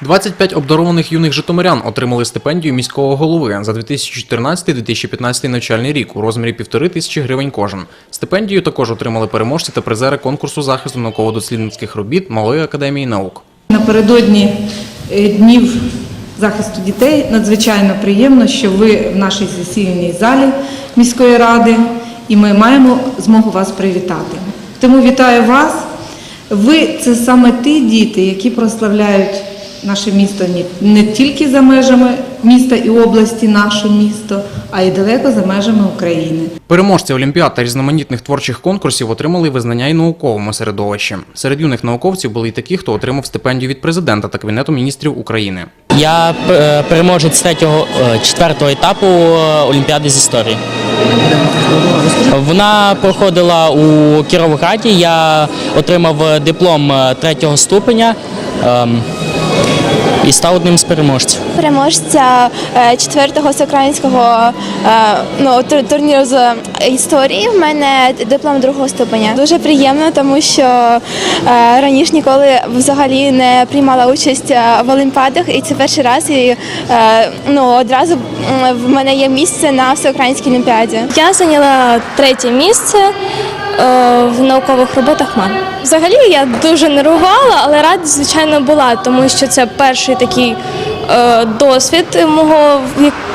25 обдарованих юних житомирян отримали стипендію міського голови за 2014-2015 навчальний рік у розмірі півтори тисячі гривень кожен. Стипендію також отримали переможці та призери конкурсу захисту науково-дослідницьких робіт Малої академії наук. Напередодні е, днів захисту дітей надзвичайно приємно, що ви в нашій засіяній залі міської ради, і ми маємо змогу вас привітати. Тому вітаю вас. Ви це саме ті діти, які прославляють наше місто не- не тільки за межами міста і області, наше місто, а й далеко за межами України. Переможці олімпіад та різноманітних творчих конкурсів отримали визнання і науковому середовищі. Серед юних науковців були й такі, хто отримав стипендію від президента та Кабінету міністрів України. Я е, переможець третього, е, четвертого етапу е, Олімпіади з історії. Вона проходила у Кіровограді. Я отримав диплом третього ступеня ем, і став одним з переможців. переможця е, четвертого всеукраїнського е, ну, турніру з історії. В мене диплом другого ступеня. Дуже приємно, тому що е, раніше ніколи взагалі не приймала участь е, в олімпіадах, і це перший раз. І е, ну, одразу в мене є місце на всеукраїнській олімпіаді. Я зайняла третє місце е, в наукових роботах МАН. Взагалі я дуже нервувала, але радість, звичайно, була, тому що це перший такий е, досвід мого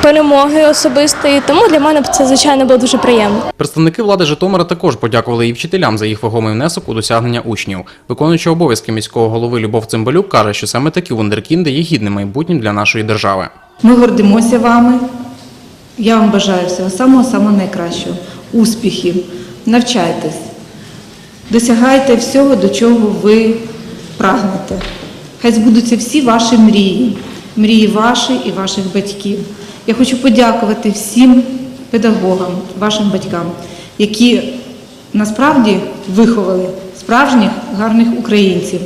перемоги особистої. Тому для мене це, звичайно, було дуже приємно. Представники влади Житомира також подякували і вчителям за їх вагомий внесок у досягнення учнів. Виконуючий обов'язки міського голови Любов Цимбалюк каже, що саме такі вундеркінди є гідним майбутнім для нашої держави. Ми гордимося вами. Я вам бажаю всього самого самого найкращого, успіхів, навчайтесь, досягайте всього, до чого ви прагнете. Хай збудуться всі ваші мрії, мрії ваші і ваших батьків. Я хочу подякувати всім педагогам, вашим батькам, які насправді виховали справжніх гарних українців.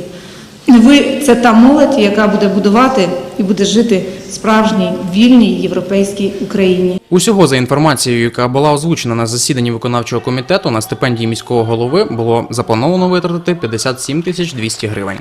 Ви це та молодь, яка буде будувати і буде жити в справжній вільній європейській Україні. Усього за інформацією, яка була озвучена на засіданні виконавчого комітету на стипендії міського голови, було заплановано витратити 57 тисяч 200 гривень.